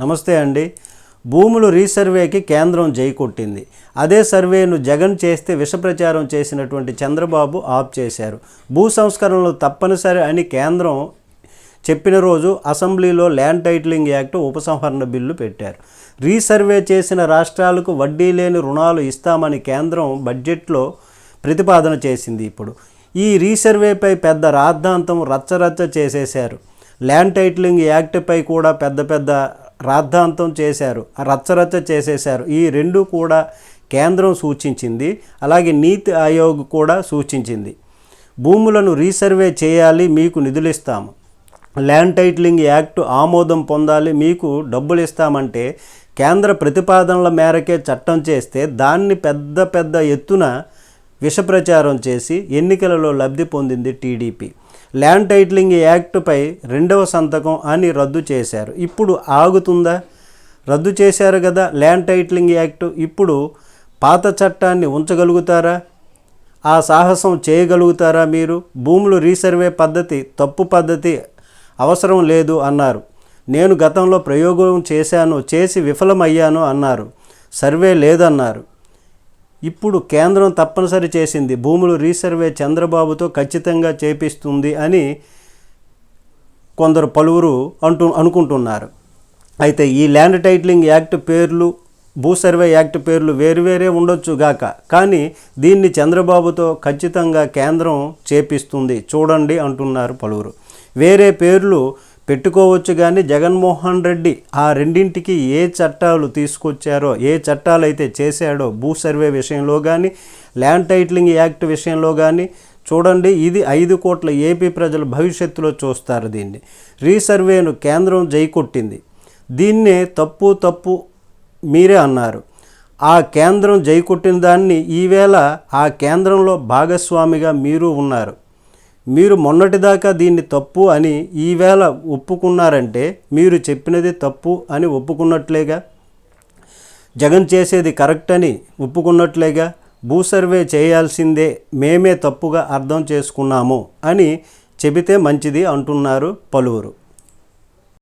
నమస్తే అండి. భూములు రీసర్వేకి కేంద్రం జై కొట్టింది. అదే సర్వేను జగన్ చేస్తే విష ప్రచారం చేసినటువంటి చంద్రబాబు ఆప్ చేశారు. భూ సంస్కరణలు తప్పనిసరి అని కేంద్రం చెప్పిన రోజు అసెంబ్లీలో ల్యాండ్ టైటిలింగ్ యాక్ట్ ఉపసంహరణ బిల్లు పెట్టారు. రీసర్వే చేసిన రాష్ట్రాలకు వడ్డీ లేని రుణాలు ఇస్తామని కేంద్రం బడ్జెట్లో ప్రతిపాదన చేసింది ఇప్పుడు. ఈ రీసర్వేపై పెద్ద రాద్ధాంతం రచ్చరచ్చ చేసేశారు. ల్యాండ్ టైటిలింగ్ యాక్ట్పై కూడా పెద్ద పెద్ద రాద్ధాంతం చేశారు రచ్చరచ్చ చేసేశారు. ఈ రెండు కూడా కేంద్రం సూచించింది. అలాగే నీతి ఆయోగ్ కూడా సూచించింది. భూములను రీసర్వే చేయాలి మీకు నిధులు ఇస్తాము ల్యాండ్ టైటిలింగ్ యాక్ట్ ఆమోదం పొందాలి మీకు డబ్బులు ఇస్తామంటే కేంద్ర ప్రతిపాదనల మేరకే చట్టం చేస్తే దాన్ని పెద్ద పెద్ద ఎత్తున విష ప్రచారం చేసి ఎన్నికలలో లబ్ధి పొందింది టీడీపీ. ల్యాండ్ టైటిలింగ్ యాక్ట్పై రెండవ సంతకం అని రద్దు చేశారు. ఇప్పుడు ఆగుతుందా? రద్దు చేశారు కదా ల్యాండ్ టైటిలింగ్ యాక్ట్. ఇప్పుడు పాత చట్టాన్ని ఉంచగలుగుతారా? ఆ సాహసం చేయగలుగుతారా మీరు? భూములు రీసర్వే పద్ధతి తప్పు పద్ధతి అవసరం లేదు అన్నారు. నేను గతంలో ప్రయోగం చేశాను చేసి విఫలమయ్యాను అన్నారు. సర్వే లేదన్నారు. ఇప్పుడు కేంద్రం తప్పనిసరి చేసింది. భూములు రీసర్వే చంద్రబాబుతో ఖచ్చితంగా చేపిస్తుంది అని కొందరు పలువురు అంటూ అనుకుంటున్నారు. అయితే ఈ ల్యాండ్ టైటిలింగ్ యాక్ట్ పేర్లు భూ సర్వే యాక్ట్ పేర్లు వేరువేరే ఉండొచ్చు గాక. కానీ దీన్ని చంద్రబాబుతో ఖచ్చితంగా కేంద్రం చేపిస్తుంది చూడండి అంటున్నారు పలువురు. వేరే పేర్లు పెట్టుకోవచ్చు కానీ జగన్మోహన్ రెడ్డి ఆ రెండింటికి ఏ చట్టాలు తీసుకొచ్చారో ఏ చట్టాలు అయితే చేశాడో భూ సర్వే విషయంలో కానీ ల్యాండ్ టైటిలింగ్ యాక్ట్ విషయంలో కానీ చూడండి ఇది ఐదు కోట్ల ఏపీ ప్రజలు భవిష్యత్తులో చూస్తారు దీన్ని. రీసర్వేను కేంద్రం జైకొట్టింది. దీన్నే తప్పు తప్పు మీరే అన్నారు. ఆ కేంద్రం జైకొట్టిన దాన్ని ఈవేళ ఆ కేంద్రంలో భాగస్వామిగా మీరు ఉన్నారు. మీరు మొన్నటిదాకా దీన్ని తప్పు అని ఈవేళ ఒప్పుకున్నారంటే మీరు చెప్పినది తప్పు అని ఒప్పుకున్నట్లేగా? జగన్ చేసేది కరెక్ట్ అని ఒప్పుకున్నట్లేగా? భూ సర్వే చేయాల్సిందే మేమే తప్పుగా అర్థం చేసుకున్నాము అని చెబితే మంచిది అంటున్నారు పలువురు.